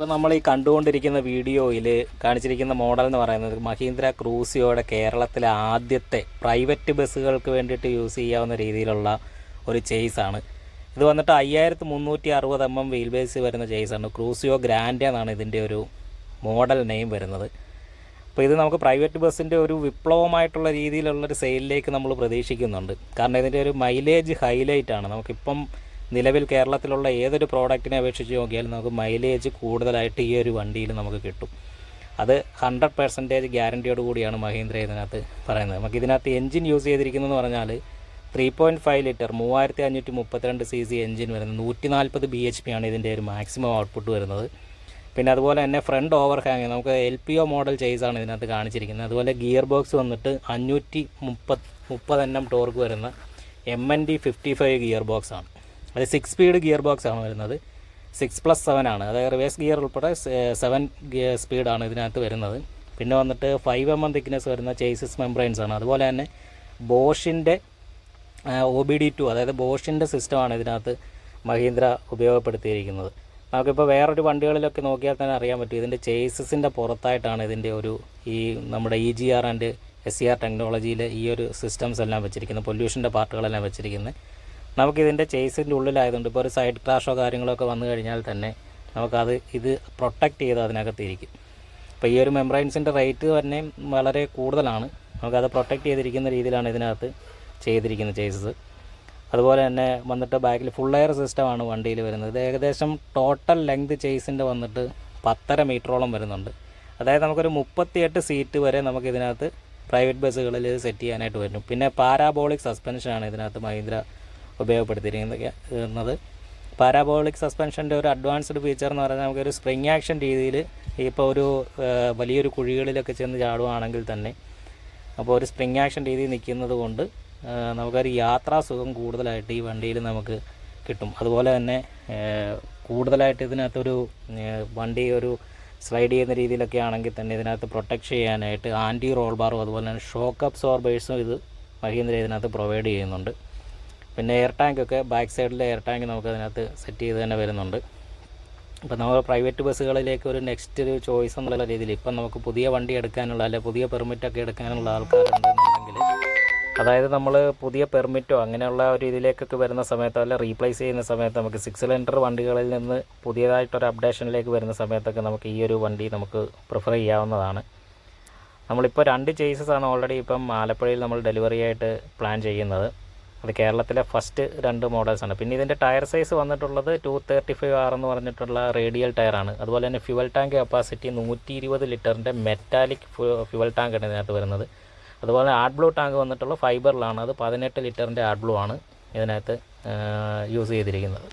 ഇപ്പോൾ നമ്മൾ ഈ കണ്ടുകൊണ്ടിരിക്കുന്ന വീഡിയോയിൽ കാണിച്ചിരിക്കുന്ന മോഡൽ എന്ന് പറയുന്നത് മഹീന്ദ്ര ക്രൂസിയോടെ കേരളത്തിലെ ആദ്യത്തെ പ്രൈവറ്റ് ബസ്സുകൾക്ക് വേണ്ടിയിട്ട് യൂസ് ചെയ്യാവുന്ന രീതിയിലുള്ള ഒരു ചേസാണ് ഇത് വന്നിട്ട് അയ്യായിരത്തി മുന്നൂറ്റി അറുപത് എം എം വീൽ ബേസ് വരുന്ന ചേസാണ് ക്രൂസിയോ ഗ്രാൻഡ് എന്നാണ് ഇതിന്റെ ഒരു മോഡൽ നെയിം വരുന്നത്. അപ്പോൾ ഇത് നമുക്ക് പ്രൈവറ്റ് ബസ്സിന്റെ ഒരു വിപ്ലവമായിട്ടുള്ള രീതിയിലുള്ളൊരു സെയിലിലേക്ക് നമ്മൾ പ്രതീക്ഷിക്കുന്നുണ്ട്. കാരണം ഇതിന്റെ ഒരു മൈലേജ് ഹൈലൈറ്റ് ആണ്. നമുക്കിപ്പം നിലവിൽ കേരളത്തിലുള്ള ഏതൊരു പ്രോഡക്റ്റിനെ അപേക്ഷിച്ച് നോക്കിയാലും നമുക്ക് മൈലേജ് കൂടുതലായിട്ട് ഈ ഒരു വണ്ടിയിൽ നമുക്ക് കിട്ടും. അത് ഹൺഡ്രഡ് പെർസെന്റേജ് ഗ്യാരന്റിയോട് കൂടിയാണ് മഹീന്ദ്ര ഇതിനകത്ത് പറയുന്നത്. നമുക്ക് ഇതിനകത്ത് എൻജിൻ യൂസ് ചെയ്തിരിക്കുന്നതെന്ന് പറഞ്ഞാൽ ത്രീ പോയിന്റ് ഫൈവ് ലിറ്റർ മൂവായിരത്തി അഞ്ഞൂറ്റി മുപ്പത്തിരണ്ട് സി സി എൻജിൻ വരുന്നത് നൂറ്റി നാൽപ്പത് ബി എച്ച് പി ആണ് ഇതിന്റെ ഒരു മാക്സിമം ഔട്ട്പുട്ട് വരുന്നത്. പിന്നെ അതുപോലെ തന്നെ ഫ്രണ്ട് ഓവർ ഹാങ് നമുക്ക് എൽ പി ഒ മോഡൽ ചെയ്സാണ് ഇതിനകത്ത് കാണിച്ചിരിക്കുന്നത്. അതുപോലെ ഗിയർ ബോക്സ് വന്നിട്ട് അഞ്ഞൂറ്റി മുപ്പത് മുപ്പത് എൻ എം ടോർക്ക് വരുന്ന M N D fifty five gearbox ആണ്. അത് സിക്സ് സ്പീഡ് ഗിയർ ബോക്സ് ആണ് വരുന്നത്. സിക്സ് പ്ലസ് സെവൻ ആണ്. അതായത് റിവേഴ്സ് ഗിയർ ഉൾപ്പെടെ സെവൻ ഗിയർ സ്പീഡാണ് ഇതിനകത്ത് വരുന്നത്. പിന്നെ വന്നിട്ട് ഫൈവ് എം എം തിക്നെസ് വരുന്ന ചേസിസ് മെംബ്രെയിൻസ് ആണ്. അതുപോലെ തന്നെ ബോഷിന്റെ ഒ ബി ഡി ടു അതായത് ബോഷിന്റെ സിസ്റ്റമാണ് ഇതിനകത്ത് മഹീന്ദ്ര ഉപയോഗപ്പെടുത്തിയിരിക്കുന്നത്. നമുക്കിപ്പോൾ വേറൊരു വണ്ടികളിലൊക്കെ നോക്കിയാൽ തന്നെ അറിയാൻ പറ്റും. ഇതിന്റെ ചേസസിന്റെ പുറത്തായിട്ടാണ് ഇതിന്റെ ഒരു ഈ നമ്മുടെ E G R and S C R ടെക്നോളജിയിൽ ഈ ഒരു സിസ്റ്റംസ് എല്ലാം വെച്ചിരിക്കുന്നത്. പൊല്യൂഷന്റെ പാർട്ടുകളെല്ലാം വെച്ചിരിക്കുന്നത്. നമുക്കിതിന്റെ ചേസിന്റെ ഉള്ളിലായതുകൊണ്ട് ഇപ്പോൾ ഒരു സൈഡ് ക്രാഷോ കാര്യങ്ങളൊക്കെ വന്നു കഴിഞ്ഞാൽ തന്നെ നമുക്കത് ഇത് പ്രൊട്ടക്റ്റ് ചെയ്ത് അതിനകത്തിരിക്കും. അപ്പോൾ ഈ ഒരു മെംബ്രൈൻസിന്റെ റേറ്റ് തന്നെ വളരെ കൂടുതലാണ്. നമുക്കത് പ്രൊട്ടക്റ്റ് ചെയ്തിരിക്കുന്ന രീതിയിലാണ് ഇതിനകത്ത് ചെയ്തിരിക്കുന്നത് ചേസസ് അതുപോലെ തന്നെ വന്നിട്ട് ബാക്കിൽ ഫുൾ എയർ സിസ്റ്റമാണ് വണ്ടിയിൽ വരുന്നത്. ഇത് ഏകദേശം ടോട്ടൽ ലെങ്ത് ചേസിന്റെ വന്നിട്ട് പത്തര മീറ്ററോളം വരുന്നുണ്ട്. അതായത് നമുക്കൊരു മുപ്പത്തിയെട്ട് സീറ്റ് വരെ നമുക്ക് ഇതിനകത്ത് പ്രൈവറ്റ് ബസ്സുകളിൽ സെറ്റ് ചെയ്യാനായിട്ട് വരും പിന്നെ പാരാബോളിക് സസ്പെൻഷനാണ് ഇതിനകത്ത് മഹീന്ദ്ര ഉപയോഗപ്പെടുത്തിയിരിക്കുന്നത് പാരാബോളിക് സസ്പെൻഷന്റെ ഒരു അഡ്വാൻസ്ഡ് ഫീച്ചർ എന്ന് പറഞ്ഞാൽ നമുക്കൊരു സ്പ്രിങ് ആക്ഷൻ രീതിയിൽ ഇപ്പോൾ ഒരു വലിയൊരു കുഴികളിലൊക്കെ ചെന്ന് ചാടുവാണെങ്കിൽ തന്നെ അപ്പോൾ ഒരു സ്പ്രിങ് ആക്ഷൻ രീതിയിൽ നിൽക്കുന്നത് കൊണ്ട് നമുക്കൊരു യാത്രാസുഖം കൂടുതലായിട്ട് ഈ വണ്ടിയിൽ നമുക്ക് കിട്ടും. അതുപോലെ തന്നെ കൂടുതലായിട്ട് ഇതിനകത്തൊരു വണ്ടി ഒരു സ്ലൈഡ് ചെയ്യുന്ന രീതിയിലൊക്കെ ആണെങ്കിൽ തന്നെ ഇതിനകത്ത് പ്രൊട്ടക്ട് ചെയ്യാനായിട്ട് ആന്റി റോൾ ബാറും അതുപോലെ തന്നെ ഷോക്ക് അബ്സോർബേഴ്സും ഇത് മഹീന്ദ്ര ഇതിനകത്ത് പ്രൊവൈഡ് ചെയ്യുന്നുണ്ട്. പിന്നെ എയർ ടാങ്കൊക്കെ ബാക്ക് സൈഡിലെ എയർ ടാങ്ക് നമുക്ക് അതിനകത്ത് സെറ്റ് ചെയ്ത് തന്നെ വരുന്നുണ്ട്. ഇപ്പം നമ്മൾ പ്രൈവറ്റ് ബസ്സുകളിലേക്ക് ഒരു നെക്സ്റ്റ് ഒരു ചോയ്സ് എന്നുള്ള രീതിയിൽ ഇപ്പം നമുക്ക് പുതിയ വണ്ടി എടുക്കാനുള്ള അല്ലെ പുതിയ പെർമിറ്റൊക്കെ എടുക്കാനുള്ള ആൾക്കാരുണ്ടെന്നുണ്ടെങ്കിൽ അതായത് നമ്മൾ പുതിയ പെർമിറ്റോ അങ്ങനെയുള്ള ഒരു ഇതിലേക്കൊക്കെ വരുന്ന സമയത്തോ അല്ല റീപ്ലേസ് ചെയ്യുന്ന സമയത്ത് നമുക്ക് സിക്സ് സിലിണ്ടർ വണ്ടികളിൽ നിന്ന് പുതിയതായിട്ടൊരു അപ്ഡേഷനിലേക്ക് വരുന്ന സമയത്തൊക്കെ നമുക്ക് ഈ ഒരു വണ്ടി നമുക്ക് പ്രിഫർ ചെയ്യാവുന്നതാണ്. നമ്മളിപ്പോൾ രണ്ട് ചേസസ് ആണ് ഓൾറെഡി ഇപ്പം ആലപ്പുഴയിൽ നമ്മൾ ഡെലിവറി ആയിട്ട് പ്ലാൻ ചെയ്യുന്നത്. അത് കേരളത്തിലെ ഫസ്റ്റ് രണ്ട് മോഡൽസ് ആണ്. പിന്നെ ഇതിന്റെ ടയർ സൈസ് വന്നിട്ടുള്ളത് ടു തേർട്ടി ഫൈവ് ആർ എന്ന് പറഞ്ഞിട്ടുള്ള റേഡിയൽ ടയറാണ് അതുപോലെ തന്നെ ഫ്യുവൽ ടാങ്ക് കപ്പാസിറ്റി നൂറ്റി ഇരുപത് ലിറ്ററിന്റെ മെറ്റാലിക് ഫ്യുവൽ ടാങ്ക് ആണ് ഇതിനകത്ത് വരുന്നത്. അതുപോലെ ആഡ് ബ്ലൂ ടാങ്ക് വന്നിട്ടുള്ള ഫൈബറിലാണ് അത് പതിനെട്ട് ലിറ്ററിന്റെ ആഡ് ബ്ലൂ ആണ് ഇതിനകത്ത് യൂസ് ചെയ്തിരിക്കുന്നത്.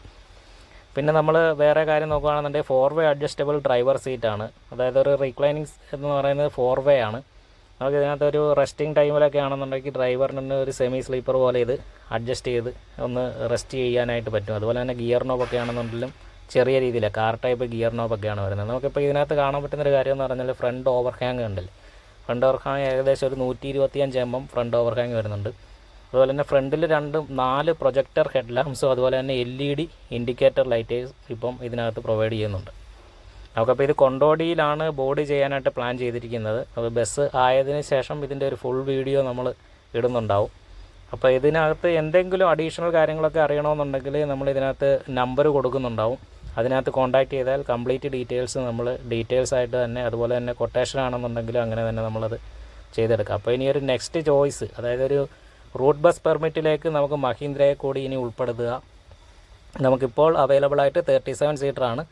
പിന്നെ നമ്മൾ വേറെ കാര്യം നോക്കുകയാണെന്നുണ്ടെങ്കിൽ ഫോർ വേ അഡ്ജസ്റ്റബിൾ ഡ്രൈവർ സീറ്റാണ് അതായത് ഒരു റീക്ലൈനിങ് എന്ന് പറയുന്നത് ഫോർ വേ ആണ്. നമുക്ക് ഇതിനകത്ത് ഒരു റെസ്റ്റിംഗ് ടൈമിലൊക്കെ ആണെന്നുണ്ടെങ്കിൽ ഡ്രൈവറിന് ഒരു സെമി സ്ലീപ്പർ പോലെ ഇത് അഡ്ജസ്റ്റ് ചെയ്ത് ഒന്ന് റെസ്റ്റ് ചെയ്യാനായിട്ട് പറ്റും. അതുപോലെ തന്നെ ഗിയർ നോബൊക്കെ ആണെന്നുണ്ടെങ്കിലും ചെറിയ രീതിയിൽ കാർ ടൈപ്പ് ഗിയർ നോബൊക്കെയാണ് വരുന്നത്. നമുക്കിപ്പോൾ ഇതിനകത്ത് കാണാൻ പറ്റുന്നൊരു കാര്യം എന്ന് പറഞ്ഞാൽ ഫ്രണ്ട് ഓവർ ഹാങ് ഉണ്ടല്ലേ? ഫ്രണ്ട് ഓവർ ഹാങ് ഏകദേശം ഒരു നൂറ്റി ഇരുപത്തിയഞ്ച് M M front overhang വരുന്നുണ്ട്. അതുപോലെ തന്നെ ഫ്രണ്ടിൽ രണ്ട് നാല് പ്രൊജക്ടർ ഹെഡ് ലാമ്പ്സും അതുപോലെ തന്നെ L E D indicator lighters ഇപ്പം ഇതിനകത്ത് പ്രൊവൈഡ് ചെയ്യുന്നുണ്ട്. നമുക്കപ്പോൾ ഇത് കൊണ്ടോടിയിലാണ് ബോർഡ് ചെയ്യാനായിട്ട് പ്ലാൻ ചെയ്തിരിക്കുന്നത്. അപ്പോൾ ബസ് ആയതിനു ശേഷം ഇതിന്റെ ഒരു ഫുൾ വീഡിയോ നമ്മൾ ഇടുന്നുണ്ടാവും. അപ്പോൾ ഇതിനകത്ത് എന്തെങ്കിലും അഡീഷണൽ കാര്യങ്ങളൊക്കെ അറിയണമെന്നുണ്ടെങ്കിൽ നമ്മൾ ഇതിനകത്ത് നമ്പർ കൊടുക്കുന്നുണ്ടാവും. അതിനകത്ത് കോൺടാക്ട് ചെയ്താൽ കംപ്ലീറ്റ് ഡീറ്റെയിൽസ് നമ്മൾ ഡീറ്റെയിൽസ് ആയിട്ട് തന്നെ അതുപോലെ തന്നെ കൊട്ടേഷൻ ആണെന്നുണ്ടെങ്കിലും അങ്ങനെ തന്നെ നമ്മളത് ചെയ്തെടുക്കാം. അപ്പോൾ ഇനി ഒരു നെക്സ്റ്റ് ചോയ്സ് അതായത് ഒരു റൂട്ട് ബസ് പെർമിറ്റിലേക്ക് നമുക്ക് മഹീന്ദ്രയെ കൂടി ഇനി ഉൾപ്പെടുത്തുക. നമുക്കിപ്പോൾ അവൈലബിൾ ആയിട്ട് തേർട്ടി സെവൻ സീറ്ററാണ്